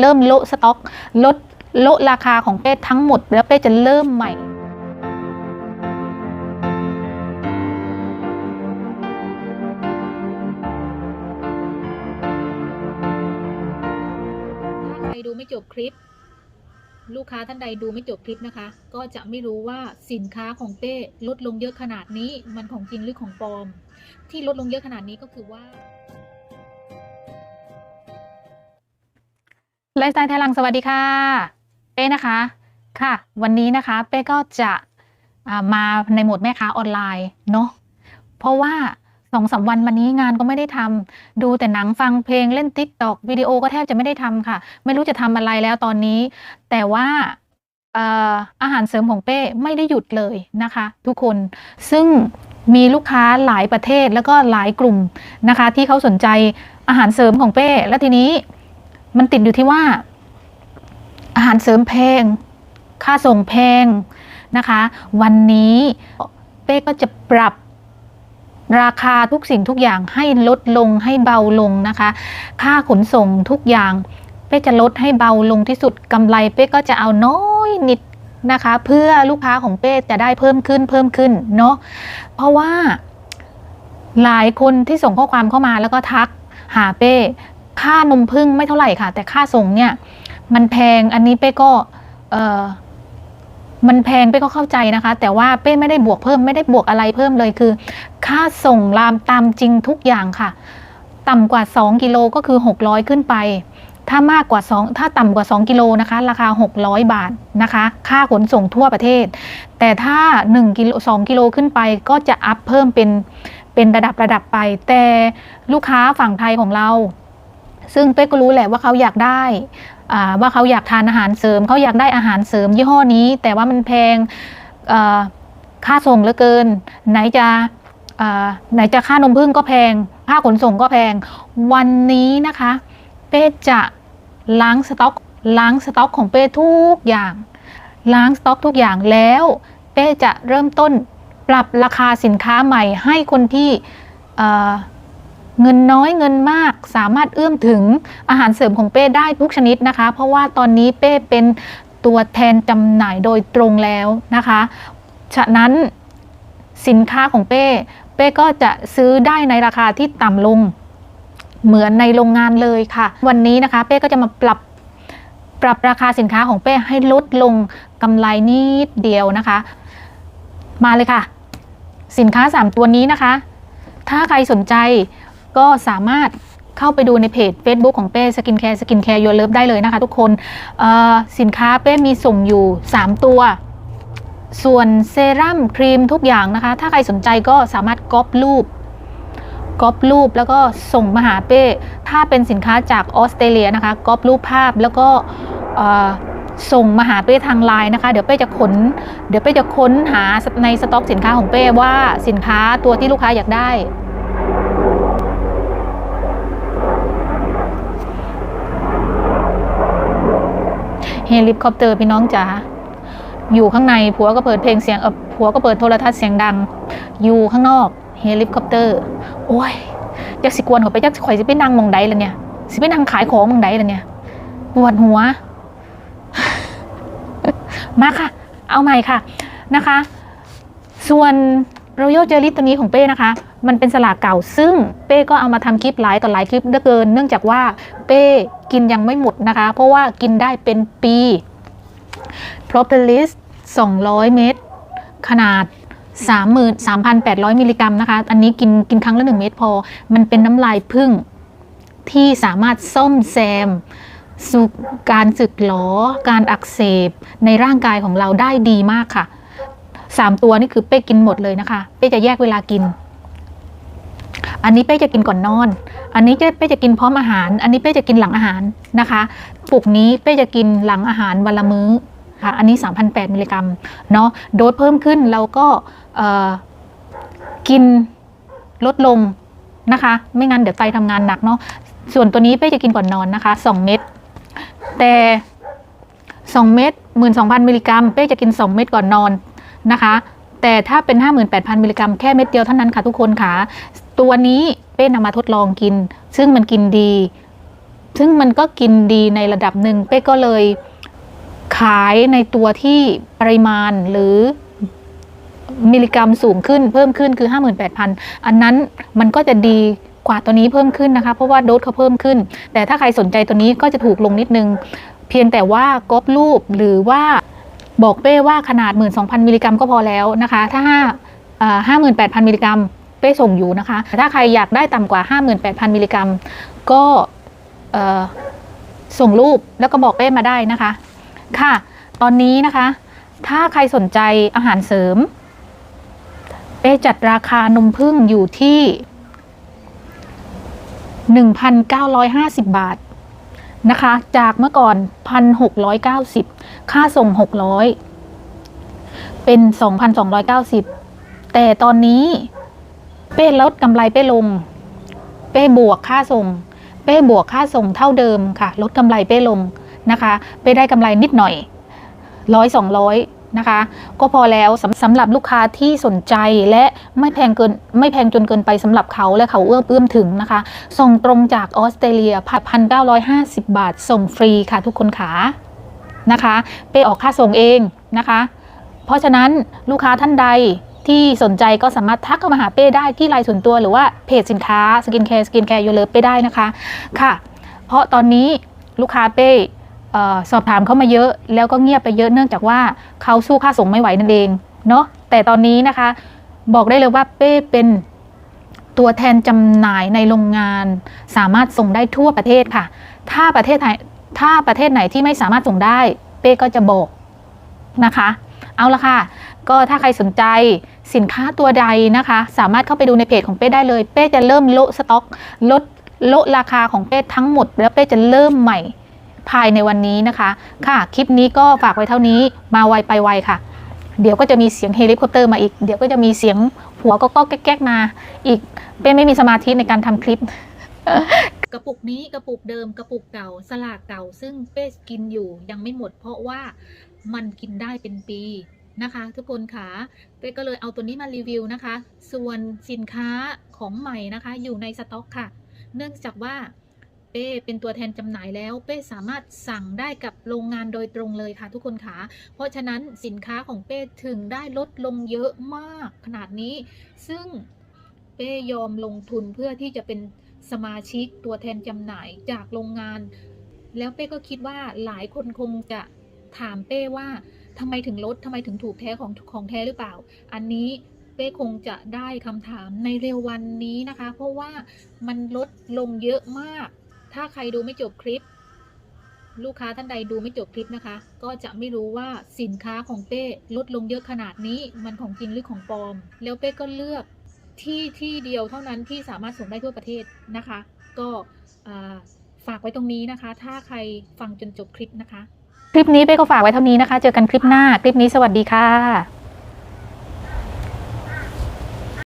เริ่มโละสต็อกลดโละราคาของเป้ทั้งหมด แล้วเป้จะเริ่มใหม่ถ้าใครดูไม่จบคลิป ลูกค้าท่านใดดูไม่จบคลิปนะคะ ก็จะไม่รู้ว่าสินค้าของเป้ลดลงเยอะขนาดนี้มันของจริงหรือของปลอม ที่ลดลงเยอะขนาดนี้ก็คือว่า ไลฟ์สไตล์ไทยลังสวัสดีค่ะ เป้นะคะค่ะ วันนี้นะคะเป้ก็จะมาในโหมดแม่ค้าออนไลน์เนาะเพราะว่าสองสามวันมานี้งานก็ไม่ได้ทำดูแต่หนังฟังเพลงเล่นติ๊กตอกวิดีโอก็แทบจะไม่ได้ทำค่ะ ไม่รู้จะทำอะไรแล้วตอนนี้ แต่ว่าอาหารเสริมของเป้ไม่ได้หยุดเลยนะคะ ทุกคนซึ่งมีลูกค้าหลายประเทศแล้วก็หลายกลุ่มนะคะ ที่เขาสนใจอาหารเสริมของเป้และทีนี้ มันติดอยู่ที่ว่า อาหารเสริมแพง ค่าส่งแพงนะคะ วันนี้เป้ก็จะปรับราคาทุกสิ่งทุกอย่างให้ลดลงให้เบาลงนะคะ ค่าขนส่งทุกอย่างเป้จะลดให้เบาลงที่สุดกำไรเป้ก็จะเอาน้อยนิดนะคะ เพื่อลูกค้าของเป้จะได้เพิ่มขึ้นเพิ่มขึ้นเนาะเพราะว่าหลายคนที่ส่งข้อความเข้ามาแล้วก็ทักหาเป้ ค่านมพึ่งไม่เท่าไหร่ค่ะ แต่ค่าส่งเนี่ย มันแพงอันนี้เป้ก็เออมันแพงเป้ก็เข้าใจนะคะ แต่ว่าเป้ไม่ได้บวกเพิ่มไม่ได้บวกอะไรเพิ่มเลยคือ ค่าส่งรามตามจริงทุกอย่างค่ะ ต่ำกว่า 2 กิโลก็คือ 600 ขึ้นไป ถ้ามากกว่า 2 ถ้าต่ำกว่า 2 กิโลนะคะ ราคา 600 บาทนะคะ ค่าขนส่งทั่วประเทศ แต่ถ้า1กิโล2กิโลขึ้นไปก็จะอัพเพิ่มเป็นเป็นระดับระดับไป แต่ลูกค้าฝั่งไทยของเรา ซึ่งเป้ก็รู้แหละว่าเขาอยากได้ว่าเขาอยากทานอาหารเสริมเขาอยากได้อาหารเสริมยี่ห้อนี้ แต่ว่ามันแพงค่าส่งเหลือเกิน ไหนจะไหนจะค่านมพึ่งก็แพง ค่าขนส่งก็แพง วันนี้นะคะ เป้จะล้างสต็อกล้างสต็อกของเป้ทุกอย่าง ล้างสต็อกทุกอย่างแล้ว เป้จะเริ่มต้นปรับราคาสินค้าใหม่ให้คนที่ เงินน้อยเงินมากสามารถเอื้อมถึงอาหารเสริมของเป้ได้ทุกชนิดนะคะ เพราะว่าตอนนี้เป้เป็นตัวแทนจำหน่ายโดยตรงแล้วนะคะ ฉะนั้นสินค้าของเป้เป้ก็จะซื้อได้ในราคาที่ต่ำลงเหมือนในโรงงานเลยค่ะ วันนี้นะคะเป้ก็จะมาปรับปรับราคาสินค้าของเป้ให้ลดลงกำไรนิดเดียวนะคะ มาเลยค่ะ สินค้า 3 ตัวนี้นะคะ ถ้าใครสนใจ ก็สามารถเข้าไปดูในเพจ Facebook ของเป้สกินแคร์สกินแคร์ยูเลิฟได้เลยนะคะทุกคนสินค้าเป้มีส่งอยู่ 3 ตัว ส่วนเซรั่มครีมทุกอย่างนะคะ ถ้าใครสนใจก็สามารถก๊อปรูปก๊อปรูปแล้วก็ส่งมาหาเป้ ถ้าเป็นสินค้าจากออสเตรเลียนะคะก๊อปรูปภาพแล้วก็ส่งมาหาเป้ทางไลน์นะคะ เดี๋ยวเป้จะขน เดี๋ยวเป้จะค้นหาในสต็อกสินค้าของเป้ว่าสินค้าตัวที่ลูกค้าอยากได้ ฮลิคอปเตอร์พี่น้องจ๋าอยู่ข้างในผัวก็เปิดเพลงเสียงผัวก็เปิดโทรทัศน์เสียงดัง อยู่ข้างนอกเฮลิคอปเตอร์โอ้ยจักสิกวนเขาไปจักข่อยสิไปนั่งมองใดล่ะเนี่ยสิไปนั่งขายของมองใดล่ะเนี่ยปวดหัว มาค่ะ เอาใหม่ค่ะนะคะ ส่วน Royal Jelly ตัวนี้ของเป้นะคะ มันเป็นสลากเก่าซึ่งเป้ก็เอามาทำคลิปหลายต่อหลายคลิปเหลือเกิน เนื่องจากว่าเป้กินยังไม่หมดนะคะ เพราะว่ากินได้เป็นปี Propolis 200 เม็ดขนาด 33,800 มิลลิกรัมนะคะ อันนี้กินกินครั้งละ 1 เม็ดพอ มันเป็นน้ำลายพึ่งที่สามารถซ่อมแซมสุการสึกหลอ การอักเสบในร่างกายของเราได้ดีมากค่ะสามตัวนี่คือเป้กินหมดเลยนะคะ เป้จะแยกเวลากิน อันนี้เป้จะกินก่อนนอน อันนี้เป้จะกินพร้อมอาหาร อันนี้เป้จะกินหลังอาหารนะคะปุกนี้เป้จะกินหลังอาหารวันละมื้อค่ะอันนี้ 3,800มิลลิกรัมเนาะโดสเพิ่มขึ้นเราก็กินลดลงนะคะ ไม่งั้นเดี๋ยวไตทำงานหนักเนาะส่วนตัวนี้เป้จะกินก่อนนอนนะคะ 2 เม็ดแต่ 2 เม็ด12,000 มิลลิกรัม เป้จะกิน 2 เม็ดก่อนนอนนะคะ แต่ถ้าเป็น 58,000 มิลลิกรัม แค่เม็ดเดียวเท่านั้นค่ะทุกคนค่ะ ตัวนี้เป้นำมาทดลองกิน ซึ่งมันกินดี ซึ่งมันก็กินดีในระดับหนึ่งเป้ก็เลยขายในตัวที่ปริมาณหรือมิลลิกรัมสูงขึ้นเพิ่มขึ้นคือ 58,000 อันนั้นมันก็จะดีกว่าตัวนี้เพิ่มขึ้นนะคะ เพราะว่าโดสเขาเพิ่มขึ้น แต่ถ้าใครสนใจตัวนี้ก็จะถูกลงนิดนึง เพียงแต่ว่ากรอบรูปหรือว่าบอกเป้ว่าขนาด 12,000 มิลลิกรัมก็พอแล้วนะคะ ถ้าห้าหมื่นแปดพันมิลลิกรัม เป้ส่งอยู่นะคะแต่ถ้าใครอยากได้ต่ำกว่า 58,000 มิลลิกรัม ก็ส่งรูปแล้วก็บอกเป้มาได้นะคะ ค่ะ ตอนนี้นะคะ ถ้าใครสนใจอาหารเสริม เป้จัดราคานมผึ้งอยู่ที่ 1,950 บาทนะคะ จากเมื่อก่อน 1,690 ค่าส่ง 600 เป็น 2,290 แต่ตอนนี้ เป้ลดกำไรเป้ลง เป้บวกค่าส่ง เป้บวกค่าส่งเท่าเดิมค่ะ ลดกำไรเป้ลงนะคะ เป้ได้กำไรนิดหน่อยร้อยสองร้อยนะคะก็พอแล้วสำสำหรับลูกค้าที่สนใจและไม่แพงเกินไม่แพงจนเกินไปสำหรับเขาและเขาเอื้อมเอื้อมถึงนะคะ ส่งตรงจากออสเตรเลียพันเก้าร้อยห้าสิบบาท ส่งฟรีค่ะทุกคนขานะคะเป้ออกค่าส่งเองนะคะ เพราะฉะนั้นลูกค้าท่านใด ที่สนใจก็สามารถทักเข้ามาหาเป้ได้ที่ไลน์ส่วนตัวหรือว่าเพจสินค้าสกินแคร์สกินแคร์ยูเลิฟเป้ได้นะคะค่ะ เพราะตอนนี้ลูกค้าเป้สอบถามเข้ามาเยอะ แล้วก็เงียบไปเยอะเนื่องจากว่าเขาสู้ค่าส่งไม่ไหวนั่นเองเนาะแต่ตอนนี้นะคะบอกได้เลยว่าเป้เป็นตัวแทนจำหน่ายในโรงงาน สามารถส่งได้ทั่วประเทศค่ะ ถ้าประเทศไหนถ้าประเทศไหนที่ไม่สามารถส่งได้ เป้ก็จะบอกนะคะ เอาละค่ะ ก็ถ้าใครสนใจ สินค้าตัวใดนะคะ สามารถเข้าไปดูในเพจของเป้ได้เลย เป้จะเริ่มโละสต็อกลดโละราคาของเป้ทั้งหมด แล้วเป้จะเริ่มใหม่ภายในวันนี้นะคะ ค่ะ คลิปนี้ก็ฝากไว้เท่านี้มาไวไปไวค่ะ เดี๋ยวก็จะมีเสียงเฮลิคอปเตอร์มาอีก เดี๋ยวก็จะมีเสียงหัวก็ก็แก๊กๆมาอีกเป้ไม่มีสมาธิในการทำคลิป กระปุกนี้กระปุกเดิมกระปุกเก่าสลากเก่า ซึ่งเป้กินอยู่ยังไม่หมด เพราะว่ามันกินได้เป็นปี นะคะทุกคนค่ะเป้ก็เลยเอาตัวนี้มารีวิวนะคะ ส่วนสินค้าของใหม่นะคะอยู่ในสต็อกค่ะ เนื่องจากว่าเป้เป็นตัวแทนจำหน่ายแล้ว เป้สามารถสั่งได้กับโรงงานโดยตรงเลยค่ะทุกคนค่ะ เพราะฉะนั้นสินค้าของเป้ถึงได้ลดลงเยอะมากขนาดนี้ ซึ่งเป้ยอมลงทุนเพื่อที่จะเป็นสมาชิกตัวแทนจำหน่ายจากโรงงาน แล้วเป้ก็คิดว่าหลายคนคงจะถามเป้ว่า ทำไมถึงลดทำไมถึงถูกแท้ของของแท้หรือเปล่า อันนี้เป้คงจะได้คำถามในเร็ววันนี้นะคะ เพราะว่ามันลดลงเยอะมาก ถ้าใครดูไม่จบคลิป ลูกค้าท่านใดดูไม่จบคลิปนะคะ ก็จะไม่รู้ว่าสินค้าของเป้ลดลงเยอะขนาดนี้มันของจริงหรือของปลอม แล้วเป้ก็เลือกที่ที่เดียวเท่านั้นที่สามารถส่งได้ทั่วประเทศนะคะ ก็ฝากไว้ตรงนี้นะคะ ถ้าใครฟังจนจบคลิปนะคะ คลิปนี้เป้ก็ฝากไว้เท่านี้นะคะ เจอกันคลิปหน้า คลิปนี้สวัสดีค่ะ